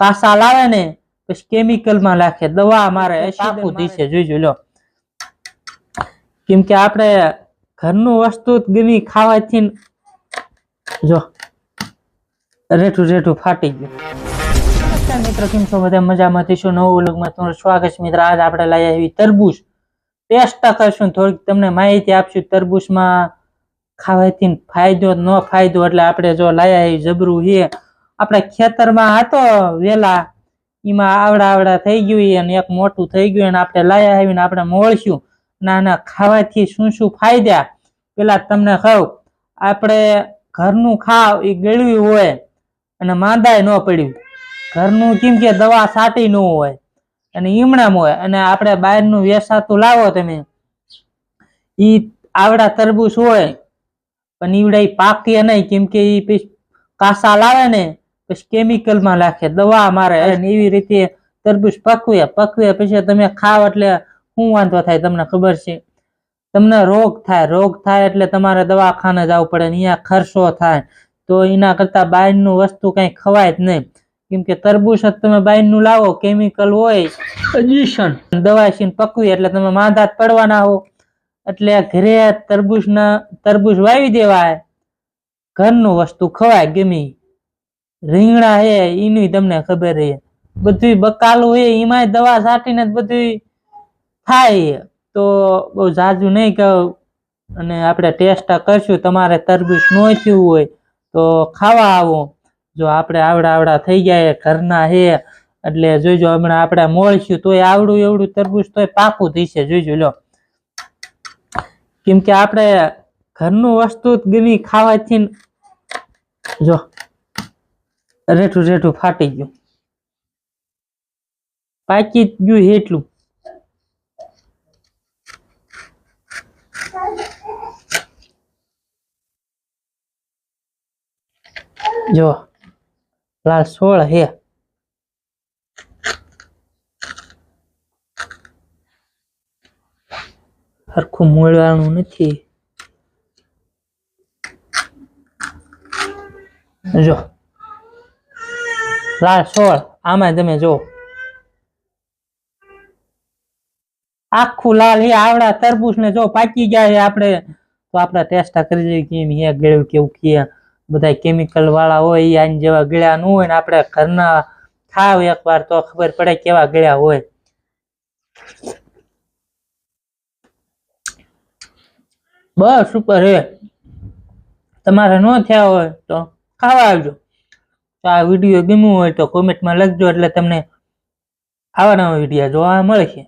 કાસા લાવે ને પછી કેમિકલમાં નાખે. દવા મારે પાકું દીશે જોઈજો લો કેમ કે આપણે ઘરનું વસ્તુ ગમી ખાવાથી જો રેઠું રેઠું ફાટી ગયું. મિત્રો કેમ છો? બધા મજામાં થઈશું. નવું વ્લોગમાં તમારું સ્વાગત છે. મિત્ર આજ આપણે લઈ આવી તરબૂચ. ટેસ્ટ કરશું થોડીક તમને માહિતી આપશું તરબૂચમાં ખાવાથી ફાયદો ન ફાયદો. એટલે આપણે જો લાયા આવી જબરું છે આપણે ખેતરમાં હતો, વેલા એમાં આવડા આવડા થઈ ગયું અને એક મોટું થઈ ગયું અને આપણે લાયા આવીને આપણે મોળશું નાના ખાવાથી શું શું ફાયદા? પેલા તમને કહું, આપણે ઘરનું ખાવ એ ગળ્યું હોય અને માંદાય ન પડ્યું. ઘરનું કેમ કે દવા સાટી ન હોય અને ઈમણામ હોય અને આપણે બહારનું વેસાતું લાવો તમે. એ આવડા તરબૂચ હોય, પણ ઈવડા એ પાકે નહીં. કેમ કે એ કાસા લાવે ને પછી કેમિકલમાં નાખે, દવા મારે એવી રીતે તરબૂચ પકવે પકવે, પછી તમે ખાવ એટલે શું વાંધો થાય તમને ખબર છે? તમને રોગ થાય રોગ થાય એટલે તમારે દવાખાને જવું પડે અહીંયા ખર્ચો થાય. તો એના કરતાં બહારનું વસ્તુ કંઈ ખવાય જ નહીં. કેમ કે તરબૂચ જ તમે બહારનું લાવો કેમિકલ હોય પોલ્યુશન દવા છે પકવી એટલે તમે માંદા પડવાના હો. એટલે ઘરે તરબૂચના, તરબૂચ વાવી દેવાય. ઘરનું વસ્તુ ખવાય ગમે. રીંગણા હે એની તમને ખબર હે. બધું બકાલું હે એમાંય દવા છાંટીને બધું થાય તો બહુ જાજુ નહીં કહું. અને આપણે ટેસ્ટ કરશું, તમારે તરબૂચ ન થયું હોય તો ખાવા આવો. જો આપણે આવડા આવડા થઈ ગયા ઘરના હે, એટલે જોઈજો હમણાં આપણે મળશું, તોય આવડું એવડું તરબૂચ તોય પાકું થશે જોઈજો લો કેમ કે આપણે ઘરનું વસ્તુ ગમી ખાવાથી જો. રેઠું રેઠું ફાટી ગયું. પાકી ગયું એટલું. જો, લાલ સોળ હે સરખું મળવાનું નથી. જો. લાલ, સોળ, આમાં તમે જો આખું લાલ, એ આવડા તરબૂચ ને જો પાકી ગયા છે આપણે, તો આપણે ટેસ્ટ કરી દઈએ કેમ હે ગળ્યું કેવું કે. બધા કેમિકલ વાળા હોય, એ આની જેવા ગળ્યા ન હોય ને આપણે ઘરના ખાવ એકવાર તો ખબર પડે કેવા ગળ્યા હોય. બસ ઉપર હે. તમારે ન થયા હોય તો ખાવા આવજો. તો આ વીડિયો ગમ્યું હોય તો કોમેન્ટમાં લખજો એટલે તમને આવા નવા વિડીયા જોવા મળશે